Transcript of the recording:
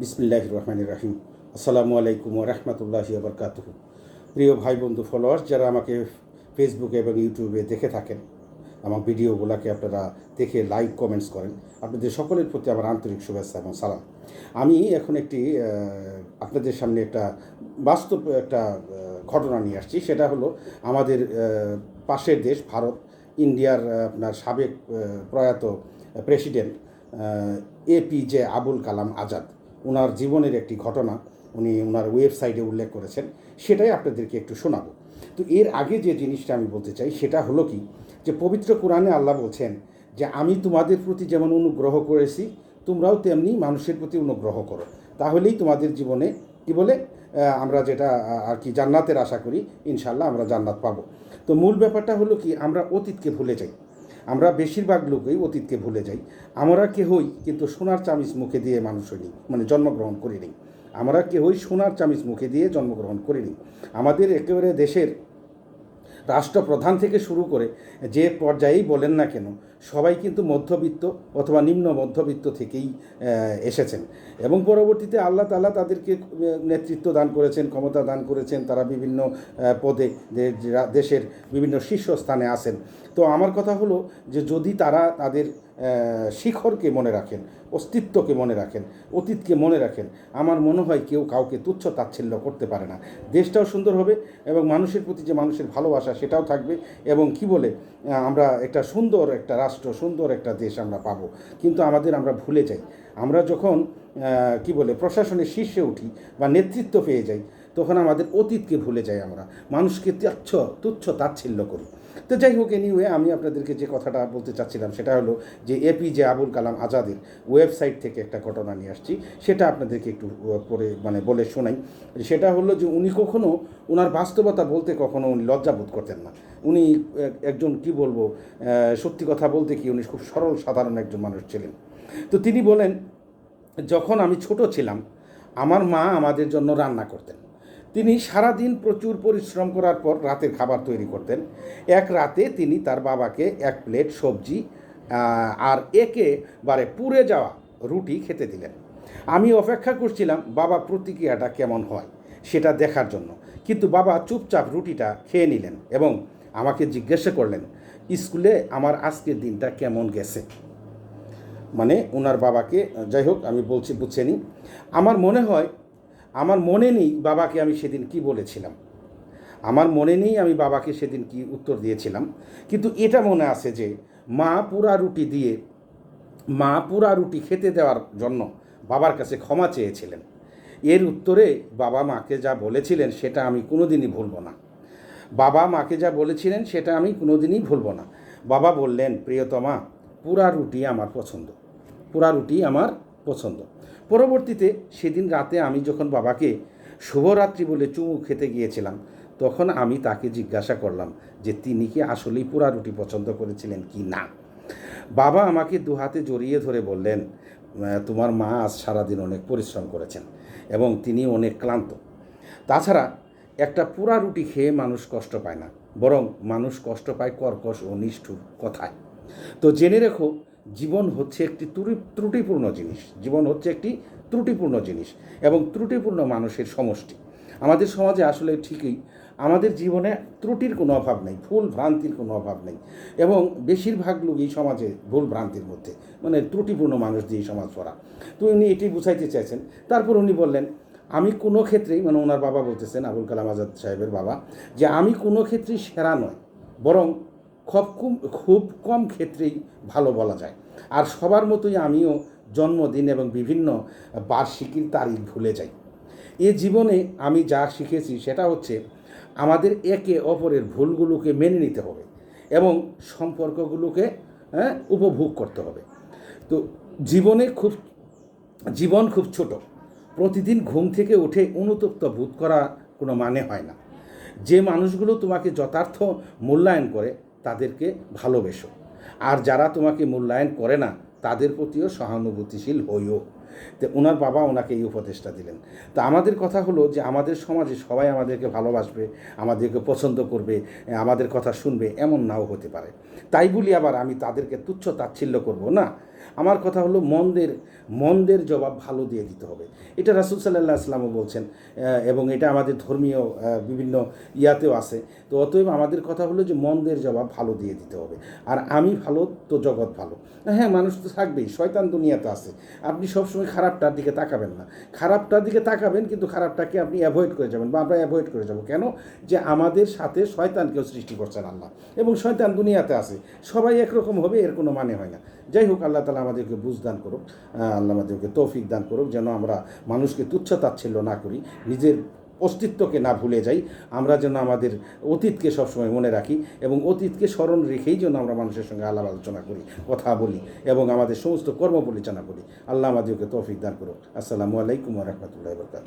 বিসমিল্লাহ রহমান রাহিম। আসসালামু আলাইকুম রহমতুল্লাহি বরকাতুহ। প্রিয় ভাই বন্ধু ফলোয়ার্স যারা আমাকে ফেসবুকে এবং ইউটিউবে দেখে থাকেন, আমার ভিডিওগুলোকে আপনারা দেখে লাইক কমেন্টস করেন। আপনাদের সকলের প্রতি আমার আন্তরিক শুভেচ্ছা এবং সালাম। আমি এখন একটি আপনাদের সামনে একটা বাস্তব একটা ঘটনা নিয়ে আসছি। সেটা হলো আমাদের পাশের দেশ ভারত, ইন্ডিয়ার আপনার সাবেক প্রয়াত প্রেসিডেন্ট এপিজে আবুল কালাম আজাদ। ওনার জীবনের একটি ঘটনা, উনি ওনার ওয়েবসাইটে উল্লেখ করেছেন, সেটাই আপনাদেরকে একটু শোনাবো। তো এর আগে যে জিনিসটা আমি বলতে চাই, সেটা হলো কি, যে পবিত্র কোরআনে আল্লাহ বলছেন যে, আমি তোমাদের প্রতি যেমন অনুগ্রহ করেছি, তোমরাও তেমনি মানুষের প্রতি অনুগ্রহ করো। তাহলেই তোমাদের জীবনে, কি বলে আমরা যেটা আর কি, জান্নাতের আশা করি ইনশাল্লাহ আমরা জান্নাত পাবো। তো মূল ব্যাপারটা হলো কি, আমরা অতীতকে ভুলে যাই। আমরা বেশিরভাগ লোকই অতীতকে ভুলে যাই। আমরা কেহই কিন্তু সোনার চামিচ মুখে দিয়ে মানুষ হইনি মানে জন্মগ্রহণ করিনি। আমরা কেহই সোনার চামিচ মুখে দিয়ে জন্মগ্রহণ করিনি। আমাদের একেবারে দেশের রাষ্ট্রপ্রধান থেকে শুরু করে যে পর্যায়েই বলেন না কেন, সবাই কিন্তু মধ্যবিত্ত অথবা নিম্ন মধ্যবিত্ত থেকেই এসেছেন। এবং পরবর্তীতে আল্লাহ তালা তাদেরকে নেতৃত্ব দান করেছেন, ক্ষমতা দান করেছেন, তারা বিভিন্ন পদে দেশের বিভিন্ন শীর্ষস্থানে আসেন তো আমার কথা হলো যে যদি তারা তাদের শিখরকে মনে রাখেন, অস্তিত্বকে মনে রাখেন, অতীতকে মনে রাখেন। আমার মনে হয় কেউ কাউকে তুচ্ছ তাচ্ছিল্য করতে পারে না। দেশটাও সুন্দর হবে এবং মানুষের প্রতি যে মানুষের ভালোবাসা সেটাও থাকবে এবং কি বলে আমরা একটা সুন্দর একটা রাষ্ট্র, সুন্দর একটা দেশ আমরা পাবো। কিন্তু আমাদের আমরা ভুলে যাই। আমরা যখন কি বলে, প্রশাসনের শীর্ষে উঠি বা নেতৃত্ব পেয়ে যাই, তখন আমাদের অতীতকে ভুলে যাই আমরা। মানুষকে তুচ্ছ তুচ্ছ তাচ্ছিল্য করি। তো যাই হোক এনিওয়ে আমি আপনাদেরকে যে কথাটা বলতে চাচ্ছিলাম সেটা হলো যে এপিজে আবুল কালাম আজাদের ওয়েবসাইট থেকে একটা ঘটনা নিয়ে আসছি। সেটা আপনাদেরকে একটু পরে মানে বলে শোনাই। সেটা হলো যে উনি কখনো ওনার বাস্তবতা বলতে কখনো উনি লজ্জাবোধ করতেন না। উনি একজন কি বলব সত্যি কথা বলতে কি উনি খুব সরল, সাধারণ একজন মানুষ ছিলেন। তো তিনি বলেন, যখন আমি ছোট ছিলাম, আমার মা আমাদের জন্য রান্না করতেন। তিনি সারাদিন প্রচুর পরিশ্রম করার পর রাতের খাবার তৈরি করতেন। এক রাতে তিনি তার বাবাকে এক প্লেট সবজি আর একেবারে পুড়ে যাওয়া রুটি খেতে দিলেন। আমি অপেক্ষা করছিলাম, বাবা প্রতিক্রিয়াটা কেমন হয় সেটা দেখার জন্য। কিন্তু বাবা চুপচাপ রুটিটা খেয়ে নিলেন এবং আমাকে জিজ্ঞাসা করলেন, স্কুলে আমার আজকের দিনটা কেমন গেছে? মানে ওনার বাবাকে, যাই হোক, আমি বলছি বুঝছেনি আমার মনে হয় আমার মনে নেই বাবাকে আমি সেদিন কি বলেছিলাম। আমার মনে নেই আমি বাবাকে সেদিন কি উত্তর দিয়েছিলাম। কিন্তু এটা মনে আছে যে, মা পুরা রুটি দিয়ে, মা পুরা রুটি খেতে দেওয়ার জন্য বাবার কাছে ক্ষমা চেয়েছিলেন। এর উত্তরে বাবা মাকে যা বলেছিলেন সেটা আমি কোনোদিনই ভুলব না। বাবা মাকে যা বলেছিলেন সেটা আমি কোনোদিনই ভুলব না। বাবা বললেন, প্রিয়তমা, পুরা রুটি আমার পছন্দ। পুরা রুটি আমার পছন্দ। পরবর্তীতে সেদিন রাতে আমি যখন বাবাকে শুভরাত্রি বলে চুমু খেতে গিয়েছিলাম, তখন আমি তাকে জিজ্ঞাসা করলাম যে তিনি কি আসলেই পুরা রুটি পছন্দ করেছিলেন কি না। বাবা আমাকে দু হাতে জড়িয়ে ধরে বললেন তোমার মা আজ সারাদিন অনেক পরিশ্রম করেছেন এবং তিনি অনেক ক্লান্ত। তাছাড়া একটা পুরা রুটি খেয়ে মানুষ কষ্ট পায় না, বরং মানুষ কষ্ট পায় কর্কশ ও নিষ্ঠুর কথায়। তো জেনে রেখো জীবন হচ্ছে একটি ত্রুটি, ত্রুটিপূর্ণ জিনিস। জীবন হচ্ছে একটি ত্রুটিপূর্ণ জিনিস এবং ত্রুটিপূর্ণ মানুষের সমষ্টি। আমাদের সমাজে আসলে ঠিকই আমাদের জীবনে ত্রুটির কোনো অভাব নেই, ভুল ভ্রান্তির কোনো অভাব নেই এবং বেশিরভাগ লোক এই সমাজে ভুল ভ্রান্তির মধ্যে মানে ত্রুটিপূর্ণ মানুষ দিয়ে সমাজ ভরা। তো উনি এটি বুঝাইতে চাইছেন। তারপর উনি বললেন, আমি কোনো ক্ষেত্রেই মানে ওনার বাবা বলতেছেন আবুল কালাম আজাদ সাহেবের বাবা, যে আমি কোনো ক্ষেত্রেই সেরা নয়, বরং খুব কম খুব কম ক্ষেত্রেই ভালো বলা যায়। আর সবার মতোই আমিও জন্মদিন এবং বিভিন্ন বার্ষিকীর তারিখ ভুলে যাই। এ জীবনে আমি যা শিখেছি সেটা হচ্ছে আমাদের একে অপরের ভুলগুলোকে মেনে নিতে হবে এবং সম্পর্কগুলোকে হ্যাঁ উপভোগ করতে হবে। তো জীবনে খুব, জীবন খুব ছোট। প্রতিদিন ঘুম থেকে উঠে অনুতপ্ত বোধ করা কোনো মানে হয় না। যে মানুষগুলো তোমাকে যথার্থ মূল্যায়ন করে তাদেরকে ভালোবেসো। আর যারা তোমাকে মূল্যায়ন করে না, তাদের প্রতিও সহানুভূতিশীল হইও। তো ওনার বাবা ওনাকে এই উপদেশটা দিলেন। তো আমাদের কথা হলো যে, আমাদের সমাজে সবাই আমাদেরকে ভালোবাসবে, আমাদেরকে পছন্দ করবে, আমাদের কথা শুনবে, এমন নাও হতে পারে। তাই বলি আবার আমি তাদেরকে তুচ্ছ তাচ্ছিল্য করব না। আমার কথা হলো মন্দের মন্দের জবাব ভালো দিয়ে দিতে হবে। এটা রাসুল সাল্লাহ আসলামও বলছেন এবং এটা আমাদের ধর্মীয় বিভিন্ন ইয়াতেও আছে। তো অতএব আমাদের কথা হলো যে মন্দের জবাব ভালো দিয়ে দিতে হবে। আর আমি ভালো, তো জগৎ ভালো। হ্যাঁ মানুষ তো থাকবেই, শয়তান দুনিয়াতে আছে। আপনি সবসময় খারাপটার দিকে তাকাবেন না। খারাপটার দিকে তাকাবেন, কিন্তু খারাপটাকে আপনি অ্যাভয়েড করে যাবেন বা আমরা অ্যাভয়েড করে যাব। কেন? যে আমাদের সাথে শয়তানকেও সৃষ্টি করছেন আল্লাহ। এবং শয়তান দুনিয়াতে আছে। সবাই একরকম হবে, এর কোনো মানে হয় না। যাই হোক, আল্লাহ তালা আমাদেরকে বুঝ দান করুক আল্লাহ আমাদেরকে তৌফিক দান করুক, যেন আমরা মানুষকে তুচ্ছ তাচ্ছিল্য না করি, নিজের অস্তিত্বকে না ভুলে যাই, আমরা যেন আমাদের অতীতকে সবসময় মনে রাখি এবং অতীতকে স্মরণ রেখেই যেন আমরা মানুষের সঙ্গে আলাপ আলোচনা করি, কথা বলি এবং আমাদের সমস্ত কর্ম পরিচালনা করি। আল্লাহ আমাদেরকে তৌফিক দান করুক। আসসালামু আলাইকুম রহমতুল্লাহ বরকাত